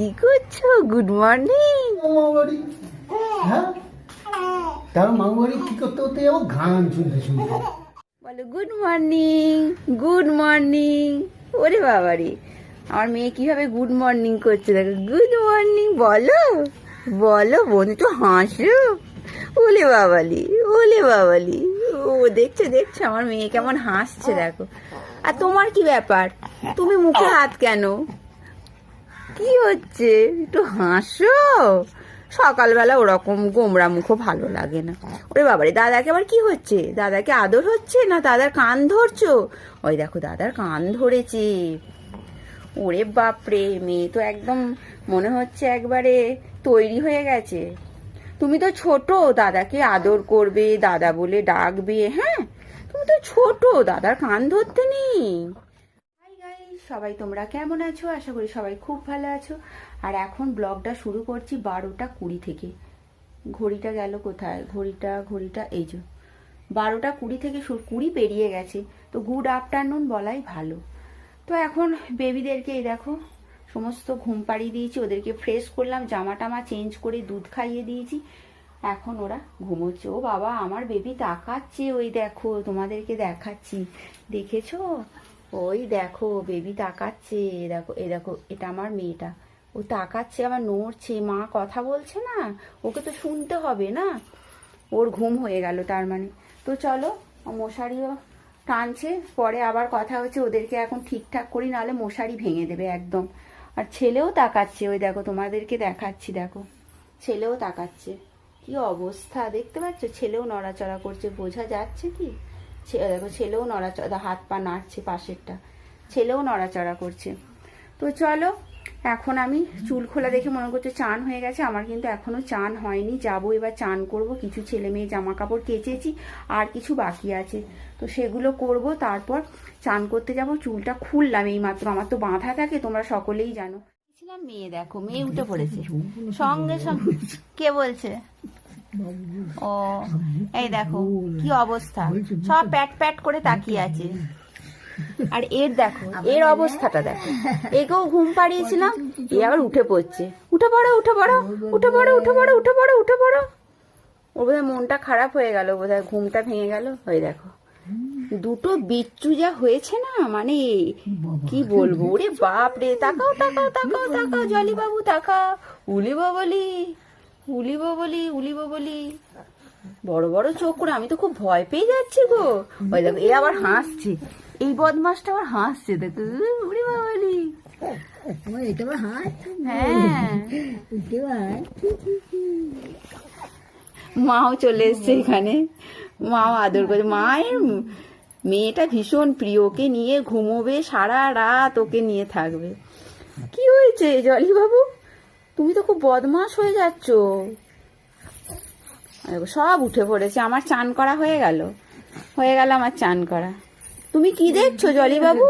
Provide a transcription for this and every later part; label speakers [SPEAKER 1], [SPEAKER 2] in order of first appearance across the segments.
[SPEAKER 1] কি করছ? Good morning
[SPEAKER 2] মামাবাড়ি? হ্যাঁ? তার মামাবাড়ি কি করতে করতে যাব গান শুনতে শুনতে।
[SPEAKER 1] বলো গুড মর্নিং গুড মর্নিং ওরে বাবারে আমার মেয়ে কীভাবে গুড মর্নিং করছে দেখো। গুড মর্নিং বলো বলো বন্ধু তো হাসো ওলে বাবালি ওলে বাবালি। ও দেখছ দেখছ আমার মেয়ে কেমন হাসছে দেখো। আর তোমার কি ব্যাপার? তুমি মুখে হাত কেন? কি হচ্ছে? একটু হাসো। সকালবেলা ওরকম গোমরা মুখও ভালো লাগে না। ওরে বাবারে, দাদাকে আবার কি হচ্ছে? দাদাকে আদর হচ্ছে না দাদার কান ধরছো? ওই দেখো, দাদার কান ধরেছে। ওরে বাপরে, মেয়ে তো একদম মনে হচ্ছে একবারে তৈরি হয়ে গেছে। তুমি তো ছোট, দাদাকে আদর করবে, দাদা বলে ডাকবে হ্যাঁ? তুমি তো ছোট, দাদার কান ধরতে নেই। সবাই তোমরা কেমন আছো? আশা করি সবাই খুব ভালো আছো। আর এখন ব্লগটা শুরু করছি বারোটা কুড়ি থেকে। ঘড়িটা গেল কোথায়? ঘড়িটা ঘড়িটা, এই যে। বারোটা কুড়ি থেকে কুড়ি পেরিয়ে গেছে। তো গুড আফটারনুন বলাই ভালো। তো এখন বেবিদেরকে এই দেখো, সমস্ত ঘুম পাড়িয়ে দিয়েছি। ওদেরকে ফ্রেশ করলাম, জামা টামা চেঞ্জ করে দুধ খাইয়ে দিয়েছি। এখন ওরা ঘুমোচ্ছে। ও বাবা, আমার বেবি তাকাচ্ছে ওই দেখো, তোমাদেরকে দেখাচ্ছি। দেখেছ? ওই দেখো বেবি তাকাচ্ছে দেখো, এ দেখো, এটা আমার মেয়েটা। ও তাকাচ্ছে, আবার নড়ছে, মা কথা বলছে না, ওকে তো শুনতে হবে না। ওর ঘুম হয়ে গেল তার মানে। তো চলো, মশারিও টানছে, পরে আবার কথা হচ্ছে, ওদেরকে এখন ঠিকঠাক করি, নাহলে মশারি ভেঙে দেবে একদম। আর ছেলেও তাকাচ্ছে, ওই দেখো, তোমাদেরকে দেখাচ্ছি, দেখো। ছেলেও তাকাচ্ছে। কি অবস্থা, দেখতে পাচ্ছ? ছেলেও নড়াচড়া করছে, বোঝা যাচ্ছে কি? দেখো, ছেলেও নড়াচড়া হাত পা নাড়ছে পাশেরটা। ছেলেও নড়াচড়া করছে। তো চলো, এখন আমি চুল খোলা দেখে মনে করছে চান হয়ে গেছে, আমার কিন্তু এখনও চান হয়নি, যাব এবার চান করব, কিছু ছেলে মেয়ে জামা কাপড় কেচেছি, আর কিছু বাকি আছে। তো সেগুলো করব, তারপর চান করতে যাব, চুলটা খুললাম এই মাত্র আমার তো বাঁধা থাকে, তোমরা সকলেই জানো। মেয়ে, দেখো, মেয়ে উঠে পড়েছে। সঙ্গে সঙ্গে, কে বলছে? ও এই দেখো কি অবস্থা। সব প্যাট প্যাট করে তাকিয়ে আছে। আর এর দেখো এর অবস্থাটা দেখো। একেও ঘুম পাড়িয়েছিলাম এ আবার উঠে পড়ছে। উঠে পড়ো উঠে পড়ো উঠে পড়ো উঠে পড়ো উঠে পড়ো উঠে পড়ো। ওর বোধহয় মনটা খারাপ হয়ে গেল বোধহয় ঘুমটা ভেঙে গেল। ওই দেখো দুটো বিচ্ছু যা হয়েছে না মানে কি বলব? ওরে বাপ রে তাকাও তাকাও তাকাও তাকাও জলি বাবু তাকাও। উলি বলি। উলি বলি উলিব বলি। বড় বড় চোখ করে আমি তো খুব ভয় পেয়ে যাচ্ছি গো। ওই দেখো এ আবার হাসছে। এই বদমাসটা আবার হাসছে দেখো উড়ি
[SPEAKER 3] এটা আমার হাত
[SPEAKER 1] হ্যাঁ। মাও চলে এসছে এখানে। মাও আদর করে মায়ের মেয়েটা ভীষণ প্রিয় ওকে নিয়ে ঘুমোবে সারা রাত ওকে নিয়ে থাকবে। কি হয়েছে জলি বাবু? তুমি তো খুব বদমাস হয়ে যাচ্ছ। সব উঠে পড়েছে, আমার চান করা হয়ে গেল। হয়ে গেল আমার চান করা। তুমি কি দেখছ জলি বাবু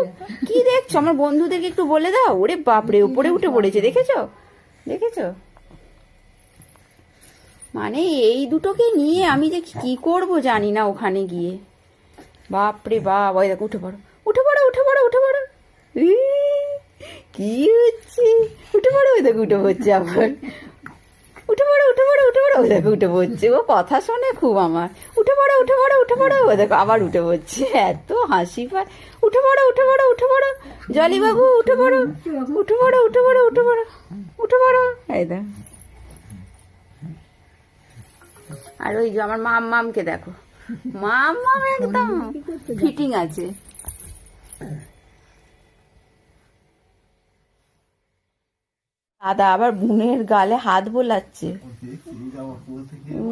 [SPEAKER 1] কি দেখছ? আমার বন্ধুদেরকে একটু বলে দাও। ওরে বাপরে, উপরে উঠে পড়েছে, দেখেছ? দেখেছ? মানে এই দুটোকে নিয়ে আমি যে কি করব জানি না ওখানে গিয়ে। বাপরে বাপ, ওই দেখো, উঠে পড়ো। উঠে পড়ো উঠে পড়ো উঠে পড়ো। কি হচ্ছে উঠে পড়ো ওই দেখো উঠে পড়ছে আবার উঠে পড়ো উঠে পড়ো উঠে পড়ো ওই দেখো উঠে পড়ছে ও কথা শোনে খুব আমার উঠে পড়ো উঠে পড়ো উঠে পড়ো ওই দেখো আবার উঠে পড়ছে এত হাসি পায় উঠে পড়ো উঠে পড়ো উঠে পড়ো জলি বাবু উঠে পড়ো উঠে পড়ো উঠে পড়ো উঠে পড়ো উঠে পড়ো এই দেখ আর ওই যে আমার মাম মামকে দেখো মাম মাম একদম ফিটিং আছে দাদা আবার বোনের গালে হাত বোলাচ্ছে।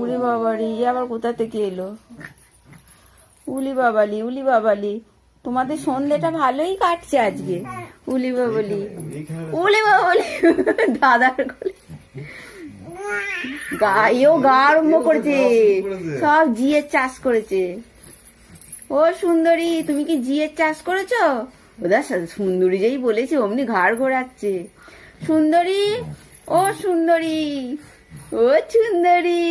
[SPEAKER 1] উলি বাবারি আবার কোথা থেকে এলো? উলি বাবালি উলি বাবালি তোমাদের সন্ধ্যেটা ভালোই কাটছে আজকে। উলি উলি দাদার গলে। গা আরম্ভ করেছে। সব জিয়ের চাষ করেছে। ও সুন্দরী, তুমি কি জিয়ের চাষ করেছ? ওদা সুন্দরী যেই বলেছে, অমনি ঘাড় ঘোরাচ্ছে। সুন্দরী, ও সুন্দরী ও সুন্দরী।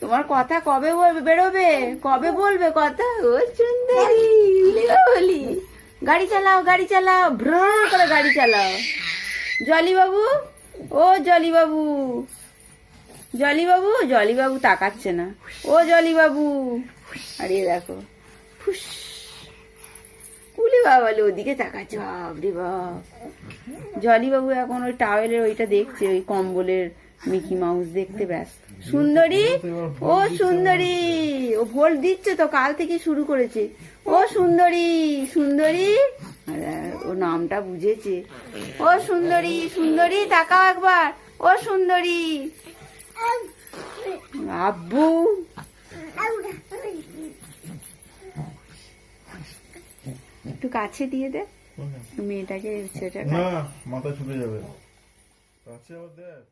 [SPEAKER 1] তোমার কথা কবে বলবে বেরোবে? কবে বলবে কথা? ও সুন্দরী বলি গাড়ি চালাও গাড়ি চালাও, ভ্র করে গাড়ি চালাও। জলি বাবু ও জলি বাবু জলি বাবু জলি বাবু তাকাচ্ছে না। ও জলি বাবু আরে দেখো। ফুস। কুলি বাবা ওদিকে তাকাচ্ছে, বাপরে বাপ। জলি বাবু এখন ওই টাওয়েলের ওইটা দেখছে, ওই কম্বলের মিকি মাউস দেখতে ব্যস্ত। সুন্দরী, ও সুন্দরী, ও ভোট দিচ্ছে তো, কাল থেকে শুরু করেছে। ও সুন্দরী সুন্দরী ও নামটা বুঝেছে। ও সুন্দরী সুন্দরী, তাকাও একবার। ও সুন্দরী। আব্বু। একটু কাছে দিয়ে দে। মেয়েটাকে
[SPEAKER 4] সেটা মাথা ছুটে যাবে। কাছে আবার দেখ